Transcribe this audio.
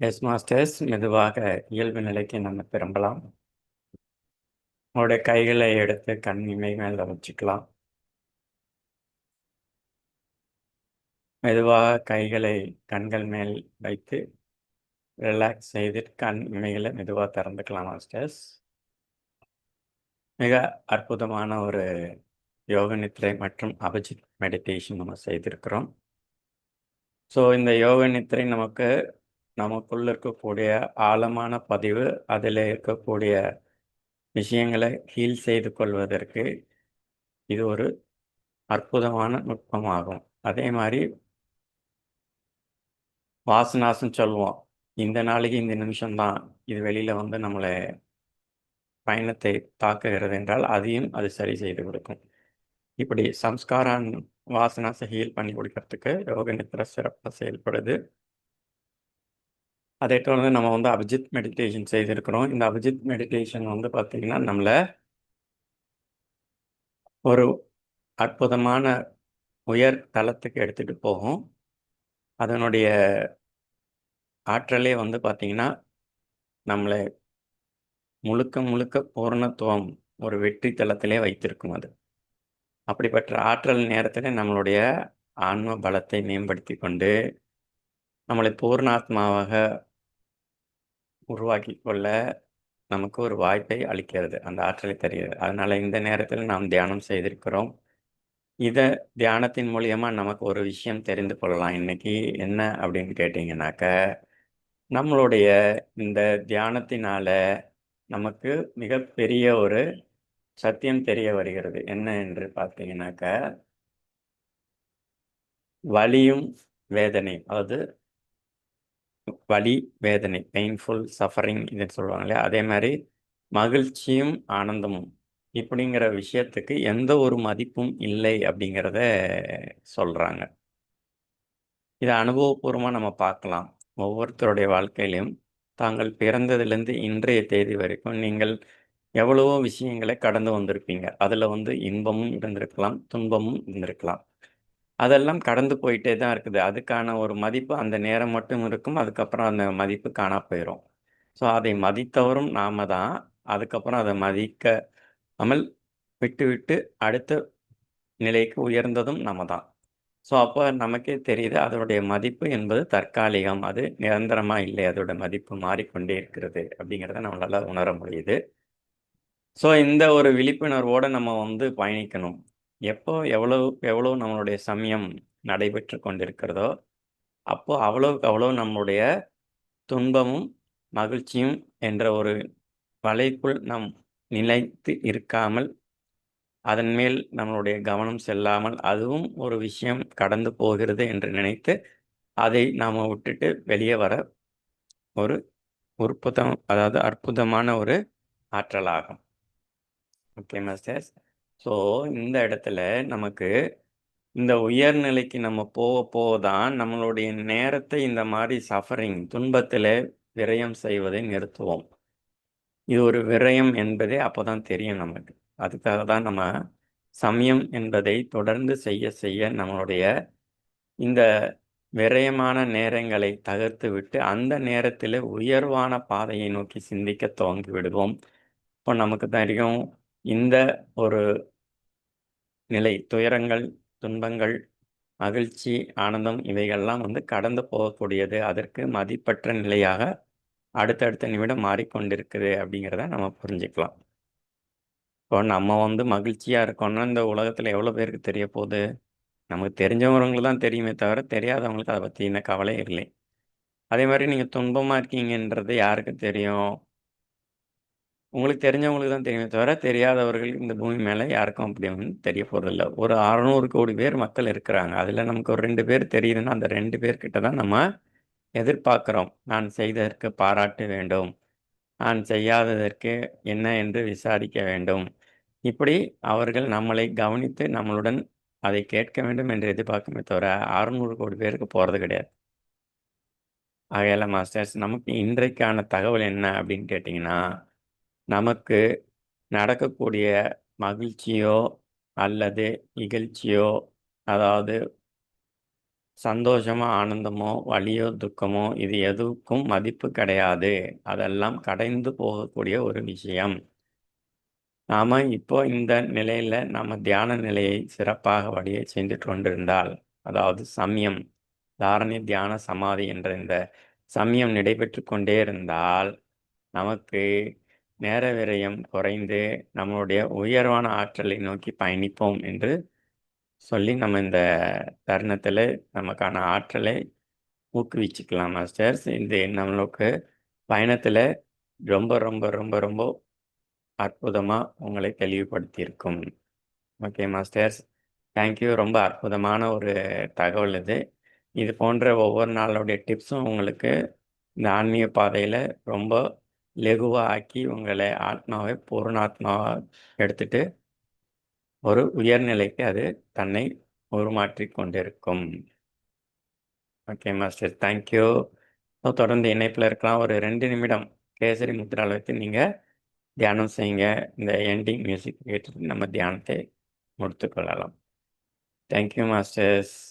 S masters மெதுவாக இயல்பு நிலைக்கு நம்ம திரும்பலாம். உங்களுடைய கைகளை எடுத்து கண் இமை மேல வச்சுக்கலாம் மெதுவாக கைகளை கண்கள் மேல் வைத்து ரிலாக்ஸ் செய்து கண் இமைகளை மெதுவாக திறந்துக்கலாம் மாஸ்டர்ஸ் மிக அற்புதமான ஒரு யோக நித்திரை மற்றும் அபிஜித் மெடிடேஷன் நம்ம செய்திருக்கிறோம். ஸோ இந்த யோக நித்திரை நமக்கு நமக்குள்ள இருக்கக்கூடிய ஆழமான பதிவு அதில் இருக்கக்கூடிய விஷயங்களை ஹீல் செய்து கொள்வதற்கு இது ஒரு அற்புதமான நுட்பமாகும். அதே மாதிரி வாசனாசம் சொல்லுவோம் இந்த நாளைக்கு இந்த நிமிஷம்தான் இது வெளியில் வந்து நம்மளை பயணத்தை தாக்குகிறது என்றால் அதையும் அது சரி செய்து கொடுக்கும். இப்படி சம்ஸ்காரான் வாசனாசை ஹீல் பண்ணி கொடுக்கறதுக்கு யோக நித்திர சிறப்பாக செயல்படுது. அதை தொடர்ந்து நம்ம வந்து அபிஜித் மெடிடேஷன் செய்திருக்கிறோம். இந்த அபிஜித் மெடிடேஷன் வந்து பார்த்திங்கன்னா நம்மளை ஒரு அற்புதமான உயர் தளத்துக்கு எடுத்துகிட்டு போகும். அதனுடைய ஆற்றலே வந்து பார்த்திங்கன்னா நம்மளை முழுக்க முழுக்க பூர்ணத்துவம் ஒரு வெற்றி தளத்திலே வைத்திருக்கும் அது. அப்படிப்பட்ட ஆற்றல் நேரத்தில் நம்மளுடைய ஆன்ம பலத்தை மேம்படுத்தி கொண்டு நம்மளை பூர்ணாத்மாவாக உருவாக்கி கொள்ள நமக்கு ஒரு வாய்ப்பை அளிக்கிறது அந்த ஆற்றலை தருகிறது. அதனால் இந்த நேரத்தில் நாம் தியானம் செய்திருக்கிறோம். இதை தியானத்தின் மூலியமாக நமக்கு ஒரு விஷயம் தெரிந்து கொள்ளலாம். இன்னைக்கு என்ன அப்படின்னு கேட்டிங்கனாக்க நம்மளுடைய இந்த தியானத்தினால நமக்கு மிகப்பெரிய ஒரு சத்தியம் தெரிய வருகிறது. என்ன என்று பார்த்தீங்கன்னாக்க வலியும் வேதனை அதாவது வலி வேதனை பெயின்ஃபுல் சஃபரிங் இதுன்னு சொல்லுவாங்க இல்லையா அதே மாதிரி மகிழ்ச்சியும் ஆனந்தமும். இப்படிங்கிற விஷயத்துக்கு எந்த ஒரு மதிப்பும் இல்லை அப்படிங்கிறத சொல்கிறாங்க இதை அனுபவபூர்வமாக நம்ம பார்க்கலாம். ஒவ்வொருத்தருடைய வாழ்க்கையிலையும் தாங்கள் பிறந்ததுலேருந்து இன்றைய தேதி வரைக்கும் நீங்கள் எவ்வளவோ விஷயங்களை கடந்து வந்திருப்பீங்க. அதில் வந்து இன்பமும் இருந்திருக்கலாம் துன்பமும் இருந்திருக்கலாம். அதெல்லாம் கடந்து போயிட்டே தான் இருக்குது. அதுக்கான ஒரு மதிப்பு அந்த நேரம் மட்டும் இருக்கும். அதுக்கப்புறம் அந்த மதிப்பு காணா போயிடும் ஸோ அதை மதித்தவரும் நாம தான். அதுக்கப்புறம் அதை மதிக்க அமல் விட்டு விட்டு அடுத்த நிலைக்கு உயர்ந்ததும் நம்ம தான். ஸோ அப்போ நமக்கே தெரியுது அதனுடைய மதிப்பு என்பது தற்காலிகம். அது நிரந்தரமாக இல்லை. அதோட மதிப்பு மாறிக்கொண்டே இருக்கிறது அப்படிங்கிறத நம்மளால் உணர முடியுது. ஸோ இந்த ஒரு விழிப்புணர்வோடு நம்ம வந்து பயணிக்கணும். எப்போ எவ்வளோ எவ்வளோ நம்மளுடைய சமயம் நடைபெற்று கொண்டிருக்கிறதோ அப்போ அவ்வளோக்கு அவ்வளோ நம்மளுடைய துன்பமும் மகிழ்ச்சியும் என்ற ஒரு வலைக்குள் நம் நிலைத்து இருக்காமல் அதன் மேல் நம்மளுடைய கவனம் செல்லாமல் அதுவும் ஒரு விஷயம் கடந்து போகிறது என்று நினைத்து அதை நாம் விட்டுட்டு வெளியே வர ஒரு உற்பத்தம் அதாவது அற்புதமான ஒரு ஆற்றலாகும். ஓகே மாஸ்டர்ஸ் ஸோ இந்த இடத்துல நமக்கு இந்த உயர்நிலைக்கு நம்ம போக போக தான் நம்மளுடைய நேரத்தை இந்த மாதிரி சஃபரிங் துன்பத்தில் விரயம் செய்வதை நிறுத்துவோம். இது ஒரு விரயம் என்பதே அப்போ தான் தெரியும் நமக்கு. அதுக்காக தான் நம்ம சமயம் என்பதை தொடர்ந்து செய்ய செய்ய நம்மளுடைய இந்த விரயமான நேரங்களை தகர்த்து விட்டு அந்த நேரத்தில் உயர்வான பாதையை நோக்கி சிந்திக்க துவங்கி விடுவோம். இப்போ நமக்கு தெரியும் இந்த ஒரு நிலை துயரங்கள் துன்பங்கள் மகிழ்ச்சி ஆனந்தம் இவைகள்லாம் வந்து கடந்து போகக்கூடியது. அதற்கு மதிப்பற்ற நிலையாக அடுத்தடுத்த நிமிடம் மாறிக்கொண்டிருக்குது அப்படிங்கிறத நம்ம புரிஞ்சுக்கலாம். இப்போ நம்ம வந்து மகிழ்ச்சியாக இருக்கோம்னா இந்த உலகத்தில் எவ்வளோ பேருக்கு தெரிய போகுது? நமக்கு தெரிஞ்சவங்களுக்கு தான் தெரியுமே தவிர தெரியாதவங்களுக்கு அதை பற்றின கவலை இல்லை. அதே மாதிரி நீங்கள் துன்பமாக இருக்கீங்கன்றது யாருக்கு தெரியும்? உங்களுக்கு தெரிஞ்சவங்களுக்கு தான் தெரியுமே தவிர தெரியாதவர்கள் இந்த பூமி மேலே யாருக்கும் அப்படி வந்து தெரிய போகிறதில்ல ஒரு அறநூறு கோடி பேர் மக்கள் இருக்கிறாங்க. அதில் நமக்கு ஒரு ரெண்டு பேர் தெரியுதுன்னா அந்த ரெண்டு பேர்கிட்ட தான் நம்ம எதிர்பார்க்குறோம். நான் செய்ததற்கு பாராட்ட வேண்டும். நான் செய்யாததற்கு என்ன என்று விசாரிக்க வேண்டும். இப்படி அவர்கள் நம்மளை கவனித்து நம்மளுடன் அதை கேட்க வேண்டும் என்று எதிர்பார்க்குமே தவிர அறுநூறு கோடி பேருக்கு போகிறது கிடையாது. ஆகையால் மாஸ்டர்ஸ் நமக்கு இன்றைக்கான தகவல் என்ன அப்படின்னு கேட்டிங்கன்னா நமக்கு நடக்கக்கூடிய மகிழ்ச்சியோ அல்லது இகழ்ச்சியோ அதாவது சந்தோஷமோ, ஆனந்தமோ, வலியோ, துக்கமோ இது எதுக்கும் மதிப்பு கிடையாது. அதெல்லாம் கடைந்து போகக்கூடிய ஒரு விஷயம். நாம் இப்போ இந்த நிலையில் நம்ம தியான நிலையை சிறப்பாக வழிய செஞ்சுட்டு கொண்டிருந்தால், அதாவது சமயம் தாரணை, தியான, சமாதி என்ற இந்த சமயம் நடைபெற்று கொண்டே இருந்தால், நமக்கு நேர விரயம் குறைந்து நம்மளுடைய உயர்வான ஆற்றலை நோக்கி பயணிப்போம் என்று சொல்லி நம்ம இந்த தருணத்தில் நமக்கான ஆற்றலை ஊக்குவிச்சுக்கலாம் மாஸ்டர்ஸ். இது நம்மளுக்கு பயணத்தில் ரொம்ப, ரொம்ப, ரொம்ப, ரொம்ப அற்புதமாக உங்களை தெளிவுபடுத்தியிருக்கும். Okay masters. Thank you. ரொம்ப அற்புதமான ஒரு தகவல் இது. இது போன்ற ஒவ்வொரு நாளுடைய டிப்ஸும் உங்களுக்கு இந்த ஆன்மீக பாதையில் ரொம்ப லெகுவாக ஆக்கி உங்களை ஆத்மாவை பூர்ணாத்மாவாக எடுத்துட்டு ஒரு உயர்நிலைக்கு அது தன்னை உருமாற்றி கொண்டிருக்கும். Okay master. Thank you. தொடர்ந்து இணைப்பில் இருக்கலாம். ஒரு ரெண்டு நிமிடம் கேசரி முத்திரால் வைத்து நீங்கள் தியானம் செய்யுங்க. இந்த எண்டிங் மியூசிக் கேட்டுட்டு நம்ம தியானத்தை முடித்துக்கொள்ளலாம் தேங்க் யூ மாஸ்டர்ஸ்.